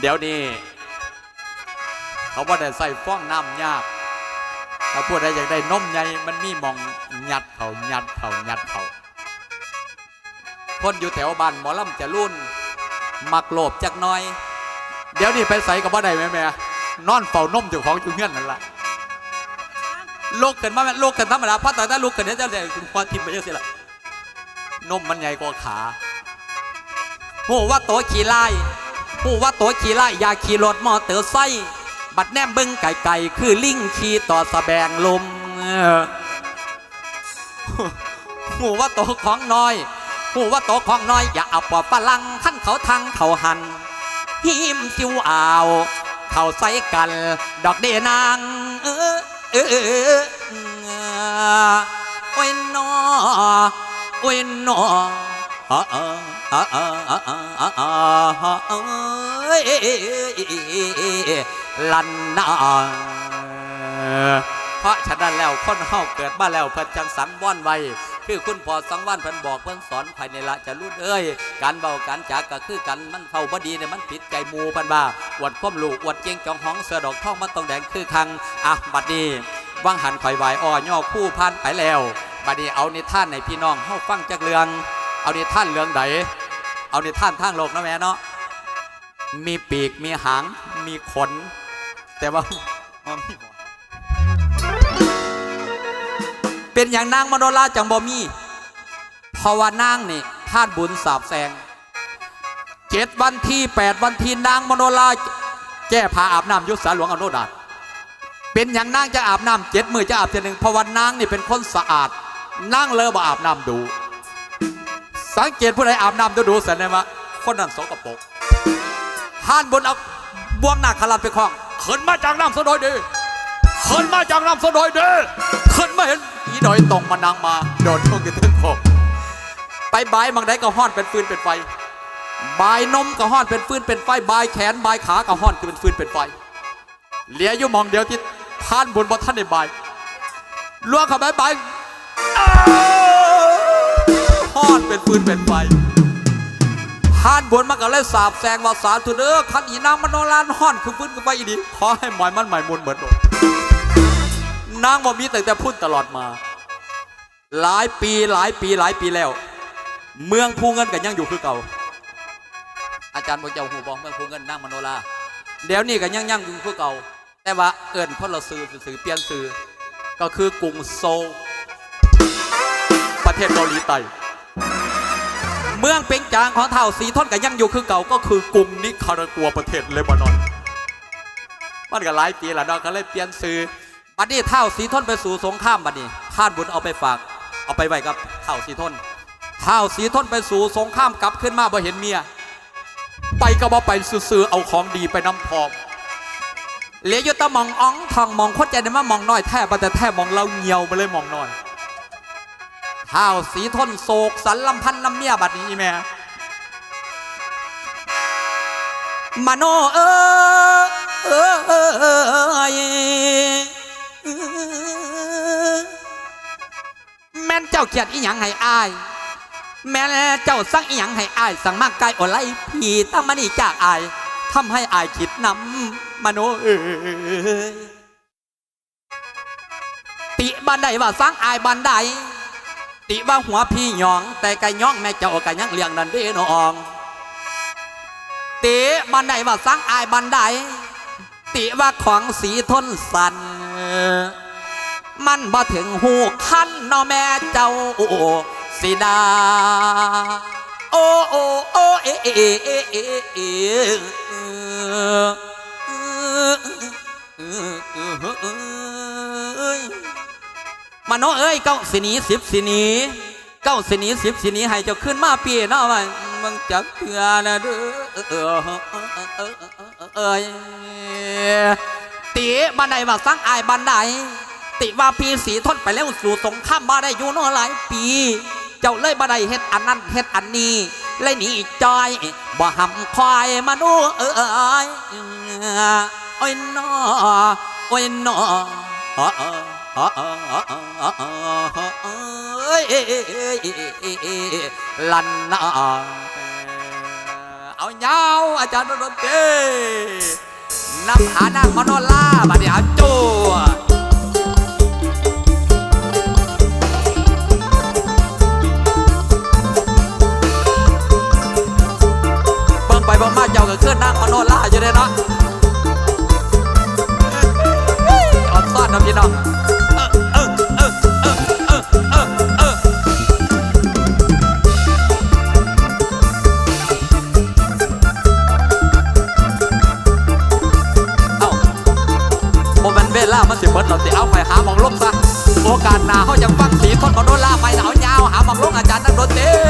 เดี๋ยวนี้ เขาบ่ได้ใส่ฟ้องน้ำยากถ้าพูดได้อยากได้นมใหญ่มันมีมองหยัดเขายัดเขายัดเขาคนอยู่แถวบ้านหมอลำจะรุ่น มักโลภจักน้อย เดี๋ยวนี้ไปใส่กับบ่ได้แม่แม่นอนเฝ้านมเจ้าของอยู่เงื่อนนั่นละลูกเกินมาแม่ลูกเกินธรรมดาพราะแต่ถ้าลูกเกินเนี่ยจะได้คุณพ่อทิมไปเยอะสิละนมมันใหญ่กว่าขาโหว่าโตขี่ไล่ หูว่าโตวขี่ไล่ยาขี่รถมอเตอร์ไซค์บัดแนมเบิ้งไก่ไก่คือลิงขี่ต่อสะแบงลมเออหูว่าโตวของน้อยหูว่าโตของน้อย อย่าเอาปอบฝรั่งขั้นเขาทางเขาหันหิมจิวอ่าวเขาใส่กัน ดอกเดนางเออเออเออเออโอ้ยนอโอ้ยนอ อาอาอาอาอาอาอาอ้ยลันนาเพราะฉะนั้นแล้วคนเฮาเกิดมาแล้วเพิ่นจังสังว่อนไว้คือคุณพ่อสังวันเพิ่นบอกเพิ่นสอนภายในละจะรุ่นเอ้ยการเบาการจากก็คือกันมันเฝ้าบดีเนี่ยมันปิดใจมูเพันบ่าอวดความลูกอวดเจียงจองห้องเสือดอกทองมันต้องแดงคือคังอะบัดนี้ว่างหันข่อยไหวอ้อย่อคู่พันไปแล้วบัดนี้เอานิทานในพี่น้องเฮาฟังจากเรื่อง เอานิทานเรื่องใดเอานิทานทางโลกนะแม่เนาะมีปีกมีหางมีขน แต่ว่าเป็นอย่างนางมโนราจังบ่มีเพราะว่านางนี่ท่านบุญสาบแสงเจ็ดวันที่แปดวันที่นางมโนราแก้ผ้าอาบน้ำยุทธสาหลวงอโนดาตเป็นอย่างนางจะอาบน้ำเจ็ดมือจะอาบเจ็ดหนึ่งเพราะว่านางนี่เป็นคนสะอาดนางเลอบ่อาบน้ำดู สังเกตผู้ใดอาบน้ำดูดูเสร็จเลยมะคนนั้นสกปรกห่านบนเอาบวงหนักขลันไปคล้องขึ้นมาจากน้ำสะดอยดีขึ้นมาจากน้ำสะดอยดีขึ้นมาเห็นอีดอยตรงมานางมาโดดลงกันทึงผมไปบายมังได้ก็ห้อนเป็นฟืนเป็นไฟบายนมก็ห้อนเป็นฟืนเป็นไฟบายแขนบายขาก็ห้อนคือเป็นฟืนเป็นไฟเหลียอยู่มองเดียวที่ท่านบนบนท่านในบายล่วงเข้าไปบาย อ้อนเป็นฟืนเป็นไฟห่านบนมันก็เลยสาบแซงวาสาธุเด้อขันอีนางมโนรานห่อนคือฟื้นกันไปอีดีขอให้หมอยมันหมายมุนเหมือนโดนนางบ่มีแต่แต่พูดตลอดมา หลายปีหลายปีหลายปีแล้ว เมืองภูเงินกันยังอยู่คือเก่า อาจารย์บอกเจ้าหูบอกเมืองภูเงินนางมโนราเดี๋ยวนี้กันยังยังอยู่คือเก่า แต่ว่าเอิญคนละสื่อสื่อเปลี่ยนสื่อก็คือกรุงโซลประเทศเกาหลีใต้ เมืองเป็งจางของเท่าสีทนกับยังอยู่คือเก่าก็คือกรุงนิคารากัวประเทศเลบานอนมันก็หลายปีแล้วเนาะก็เลยเปลี่ยนซื้อบัดนี้เท่าสีทนไปสู่สงครามบัดนี้ท่านบุญเอาไปฝาก เอาไปไว้กับเท่าสีทนเท่าสีทนไปสู่สงครามกลับขึ้นมาบ่เห็นเมีย ไปก็บ่ไปซื้อเอาของดีไปน้ำพร้อมเหลืออยู่ตะมองอ้องทองมองโคตรใจเนี่ยมามองน้อยแท้บ่แต่แท้มองเราเหี่ยวมาเลยมองน้อย ข้าวสีทนโศกสันลำพันน้ำเมียบัดนี้อีแม่มโนเออเออเออเออแม่นเจ้าเขียดอีหยังให้อาย แม่นเจ้าสั่งอีหยังให้อายสั่งมากกายโอไลผีตั้งมานี่จากอายทำให้อายคิดนำมโนเอยติบันไดว่าสร้างอายบันได ติว่าหัวพี่หยอง แต่ก่ย่องแม่เจ้าก็ยังเลี้ยงนันเด้น้องติบันไดว่าสร้างอายบันไดติว่าของสีทนสัน มันบ่ถึงหูคันนอแม่เจ้าสีดา โอ้โอ้โอ้เอเอเอเอเอเอ มาโนเอ้ยเก้าสินีสิบสินีเก้าสินีสิบสินีให้เจ้าขึ้นมาปีเนาะมันมึงจักเถื่อนะเด้อเอ้ยตีบันไดว่าสร้างอายบันไดติว่าพีสีทนไปแล้วสู่สงครามมาได้อยู่นาะหลายปี เจ้าเลยบันไดเฮ็ดอันนั้นเฮ็ดอันนี้เลยหนีจอยบ่หำควายมาโนเอ้ยโอ้ยนอโอ้ยนออ้ย ลันนาเอาเงาอาจารย์ดนตรีน้ำหานางมโนล่าบัดเดี๋ยวจู เบิดเราสิเอาไปหาหมองลงซะ โอกาสหน้าเขายังฟังสีทนของโดนล่าไปเอายาวหาหมองลงอาจารย์นักดนตรี